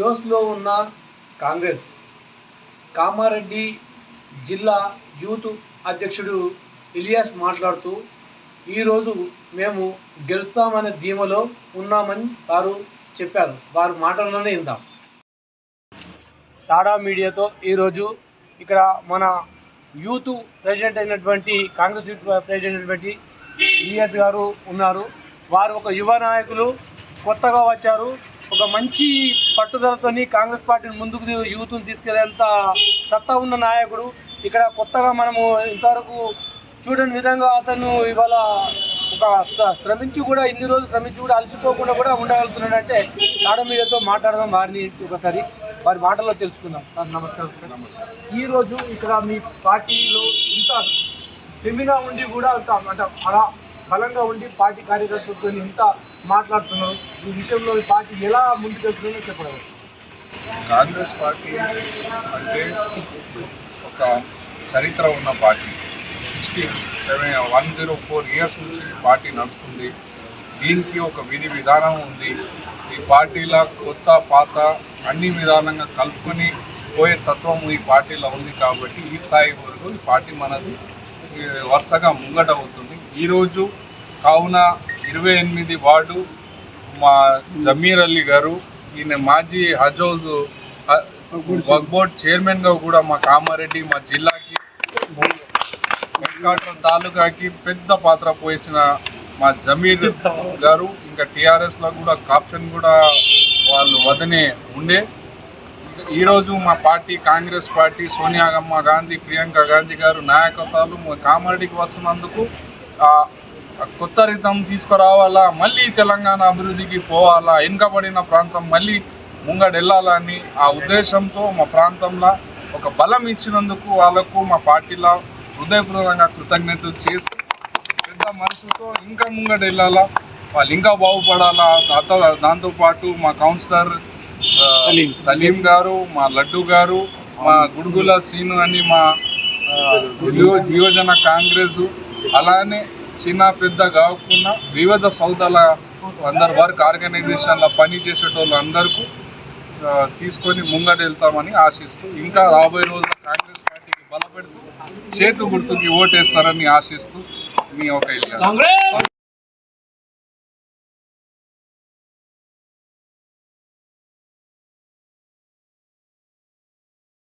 జోస్లో ఉన్న కాంగ్రెస్. కామారెడ్డి జిల్లా యూత్ అధ్యక్షుడు ఇలియాస్ మాట్లాడుతూ ఈరోజు మేము గెలుస్తామనే ధీమలో ఉన్నామని వారు చెప్పారు. వారి మాటల్లోనే ఇందాం టాడా మీడియాతో ఈరోజు ఇక్కడ మన యూత్ ప్రెసిడెంట్ అయినటువంటి కాంగ్రెస్ యూత్ ప్రెసిడెంట్ అయినటువంటి ఇలియాస్ గారు ఉన్నారు. వారు ఒక యువ నాయకులు కొత్తగా వచ్చారు. ఒక మంచి పట్టుదలతోని కాంగ్రెస్ పార్టీని ముందుకు యూత్ని తీసుకెళ్ళేంత సత్తా ఉన్న నాయకుడు. ఇక్కడ కొత్తగా మనము ఇంతవరకు చూడని విధంగా అతను ఇవాళ ఒక శ్ర- శ్రమించి కూడా ఇన్ని రోజులు శ్రమించి కూడా అలసిపోకుండా కూడా ఉండగలుగుతున్నాడంటే టాడా మీడియాతో మాట్లాడదాం వారిని ఒకసారి. వారి మాటల్లో తెలుసుకుందాం. సార్ నమస్కారం. సార్ నమస్కారం ఈరోజు ఇక్కడ మీ పార్టీలో ఇంత స్టెమినా ఉండి కూడా అంత అంటే అలా బలంగా ఉండి పార్టీ కార్యకర్తలతో ఇంత మాట్లాడుతున్నారు. ఈ విషయంలో ఈ పార్టీ ఎలా ముందుకెళ్తుందో చెప్పగలరు. కాంగ్రెస్ పార్టీ అంటే ఒక చరిత్ర ఉన్న party. Sixty seven one zero four years నుంచి పార్టీ నడుస్తుంది. దీనికి ఒక విధి విధానం ఉంది. ఈ పార్టీల కొత్త పాత అన్ని విధానంగా కలుపుకొని పోయే తత్వం ఈ పార్టీలో ఉంది కాబట్టి ఈ స్థాయి వరకు ఈ పార్టీ మనది వరుసగా ముంగట అవుతుంది. ఈరోజు కావున ఇరవై ఎనిమిది వార్డు మా జమీర్ అలీ గారు ఈయన మాజీ హజ్ హౌస్ వక్ బోర్డ్ చైర్మన్గా కూడా మా కామారెడ్డి మా జిల్లాకి వెంకట తాలూకాకి పెద్ద పాత్ర పోసిన మా జమీర్ గారు ఇంకా టీఆర్ఎస్లో కూడా కాప్షన్ కూడా వాళ్ళు వదనే ఉండే. ఈరోజు మా పార్టీ కాంగ్రెస్ పార్టీ సోనియాగమ్మ గాంధీ ప్రియాంక గాంధీ గారు నాయకత్వాలు మా కామారెడ్డికి వస్తున్నందుకు కొత్త రితం తీసుకురావాలా? మళ్ళీ తెలంగాణ అభివృద్ధికి పోవాలా? వెనుకబడిన ప్రాంతం మళ్ళీ ముంగడెళ్ళాలని ఆ ఉద్దేశంతో మా ప్రాంతంలో ఒక బలం ఇచ్చినందుకు వాళ్ళకు మా పార్టీలో హృదయపూర్వకంగా కృతజ్ఞతలు చేస్తూ పెద్ద మనసుతో ఇంకా ముంగట వెళ్ళాలా వాళ్ళు ఇంకా బాగుపడాలా? దాంతో దాంతోపాటు మా కౌన్సిలర్ సలీం. సలీం గారు మా లడ్డు గారు మా గుడుగుల సీను అని మా యువజన కాంగ్రెస్ అలానే చిన్న పెద్ద కాకుండా వివిధ సౌదాల అందరు వర్క్ ఆర్గనైజేషన్ల పని చేసేటోళ్ళు అందరికీ తీసుకొని ముంగట వెళ్తామని ఆశిస్తూ ఇంకా రాబోయే రోజుల కాంగ్రెస్ పార్టీకి బలపెడుతూ చేతు గుర్తుకి ఓటేస్తారని ఆశిస్తూ మీ ఒక